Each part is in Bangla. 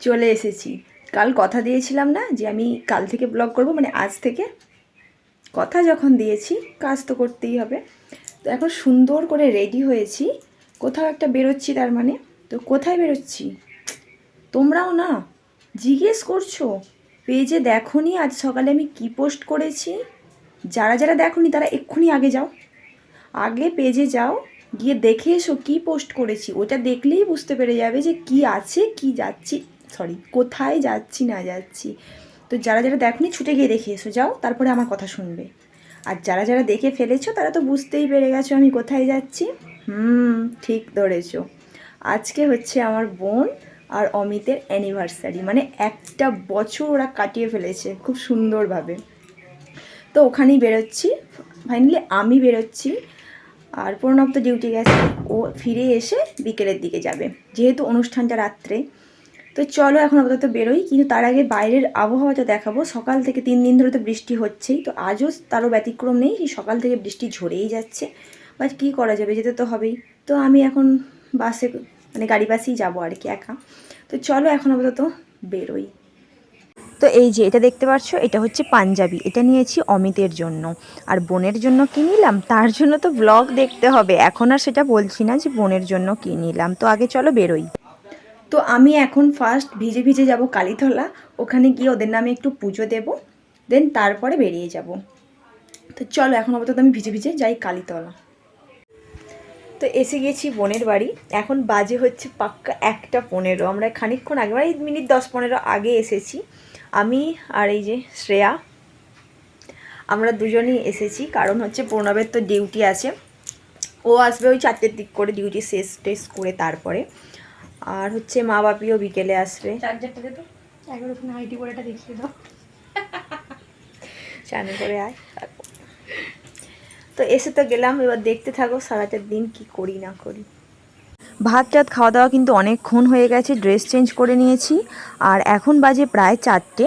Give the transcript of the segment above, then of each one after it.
চলে এসেছি। কাল কথা দিয়েছিলাম না যে আমি কাল থেকে ব্লগ করব মানে আজ থেকে। কথা যখন দিয়েছি, কাজ তো করতেই হবে। তো এখন সুন্দর করে রেডি হয়েছি। কোথাও একটা বেরোচ্ছি তার মানে। তো কোথায় বেরোচ্ছি? তোমরাও না জিজ্ঞেস করছ। পেজে দেখোনি আজ সকালে আমি কি পোস্ট করেছি? যারা যারা দেখোনি তারা এক্ষুনি আগে যাও। আগে পেজে যাও, গিয়ে দেখে এসো কী পোস্ট করেছি। ওটা দেখলেই বুঝতে পেরে যাবে যে কি আছে, কি যাচ্ছি সরি কোথায় যাচ্ছি, না যাচ্ছি? তো যারা যারা দেখনি, ছুটে গিয়ে দেখে এসো, যাও, তারপরে আমার কথা শুনবে। আর যারা যারা দেখে ফেলেছো, তারা তো বুঝতেই পেরে গেছো আমি কোথায় যাচ্ছি। হুম, ঠিক ধরেছো। আজকে হচ্ছে আমার বোন আর অমিতের অ্যানিভার্সারি মানে একটা বছর ওরা কাটিয়ে ফেলেছে, খুব সুন্দরভাবে। তো ওখানেই বেরোচ্ছি ফাইনালি আমি বেরোচ্ছি, আর প্রণব ডিউটি গেছে, ও ফিরে এসে বিকেলের দিকে যাবে। যেহেতু অনুষ্ঠানটা রাত্রে তো চলো এখন আপাতত বেরোই, কিন্তু তার আগে বাইরের আবহাওয়াটা দেখাবো। সকাল থেকে তিন দিন ধরে তো বৃষ্টি হচ্ছেই, তো আজও তারও ব্যতিক্রম নেই সকাল থেকে বৃষ্টি ঝরেই যাচ্ছে। বাট কী করা যাবে, যেতে তো হবেই। তো আমি এখন বাসে মানে গাড়ি বাসেই যাব আর কি একা। তো চলো এখন আপাতত বেরোই। তো এই যে এটা দেখতে পাচ্ছ, এটা হচ্ছে পাঞ্জাবি। এটা নিয়েছি অমিতের জন্য। আর বোনের জন্য কি নিলাম? তার জন্য তো ব্লগ দেখতে হবে। এখন আর সেটা বলছি না যে বোনের জন্য কি নিলাম। তো আগে চলো বেরোই। তো আমি এখন ফার্স্ট ভিজে ভিজে যাব কালীতলা, ওখানে গিয়ে ওদের নামে একটু পুজো দেব দেন তারপরে বেরিয়ে যাব। তো চলো এখন আপাতত আমি ভিজে ভিজে যাই কালীতলা। তো এসে গেছি বোনের বাড়ি, এখন বাজে হচ্ছে পাক্কা একটা পনেরো, আমরা খানিকক্ষণ আগে মানে মিনিট দশ পনেরো আগে এসেছি। আমি আর এই যে শ্রেয়া, আমরা দুজনেই এসেছি, কারণ হচ্ছে প্রণবের তো ডিউটি আছে। ও আসবে ওই চারটের দিক করে ডিউটি শেষ টেস করে তারপরে। আর হচ্ছে মা বাপিও বিকেলে আসবে। দেখিয়ে দাও। চান করে আয় তো এসে তো গেলাম এবার দেখতে থাকো সারাটা দিন কি করি না করি। ভাত টাত খাওয়া দাওয়া কিন্তু অনেকক্ষণ হয়ে গেছে ড্রেস চেঞ্জ করে নিয়েছি। আর এখন বাজে প্রায় চারটে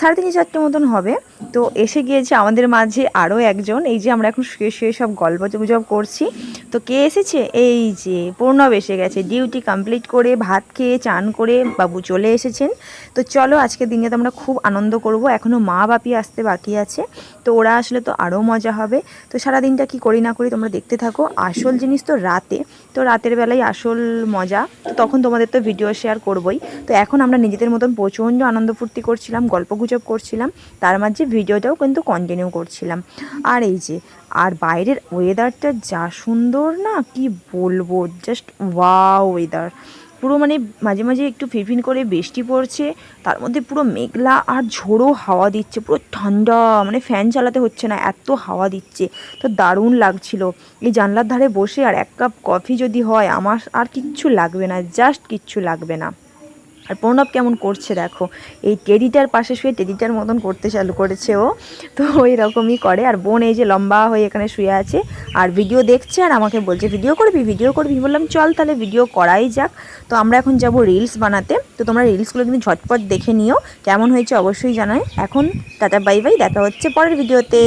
সাড়ে তিনটে চারটে মতন হবে। তো এসে গিয়েছে আমাদের মাঝে আরও একজন এই যে আমরা এখন শুয়ে শুয়ে সব গল্প গুজব করছি। তো কে এসেছে? এই যে, প্রণব এসে গেছে। ডিউটি কমপ্লিট করে, ভাত খেয়ে, চান করে বাবু চলে এসেছেন। তো চলো আজকে দিনে তো আমরা খুব আনন্দ করব। এখনও মা বাপি আসতে বাকি আছে। তো ওরা আসলে তো আরও মজা হবে। তো সারা দিনটা কি করি না করি তোমরা দেখতে থাকো। আসল জিনিস তো রাতে। তো রাতের বেলায় আসল মজা। তো তখন তোমাদের তো ভিডিও শেয়ার করবই। তো এখন আমরা নিজেদের মতন প্রচণ্ড আনন্দ ফুর্তি করছিলাম, গল্প গুজব করছিলাম। তার মাঝে ভিডিওটাও কিন্তু কন্টিনিউ করছিলাম। আর এই যে, আর বাইরের ওয়েদারটা যা সুন্দর না, কি বলব জাস্ট ওয়া ওয়েদার পুরো মানে মাঝে মাঝে একটু ফিরফিন করে বৃষ্টি পড়ছে, তার মধ্যে পুরো মেঘলা আর ঝোড়ো হাওয়া দিচ্ছে, পুরো ঠান্ডা মানে ফ্যান চালাতে হচ্ছে না, এত হাওয়া দিচ্ছে। তো দারুণ লাগছিল। এই জানলার ধারে বসে আর এক কাপ কফি যদি হয়, আমার আর কিচ্ছু লাগবে না জাস্ট কিচ্ছু লাগবে না। আর প্রণব কেমন করছে দেখো। এই টেডিটার পাশে শুয়ে টেডিটার মতন করতে চালু করেছে ও। তো ওই রকমই করে। আর বোন এই যে লম্বা হয়ে এখানে শুয়ে আছে। আর ভিডিও দেখছে আর আমাকে বলছে ভিডিও করবি? ভিডিও করবি? বললাম, চল তাহলে ভিডিও করাই যাক। তো আমরা এখন যাব রিলস বানাতে। তো তোমরা রিলসগুলো কিন্তু ঝটপট দেখে নিও। কেমন হয়েছে অবশ্যই জানাই। এখন টাটা, বাই বাই। দেখা হচ্ছে পরের ভিডিওতে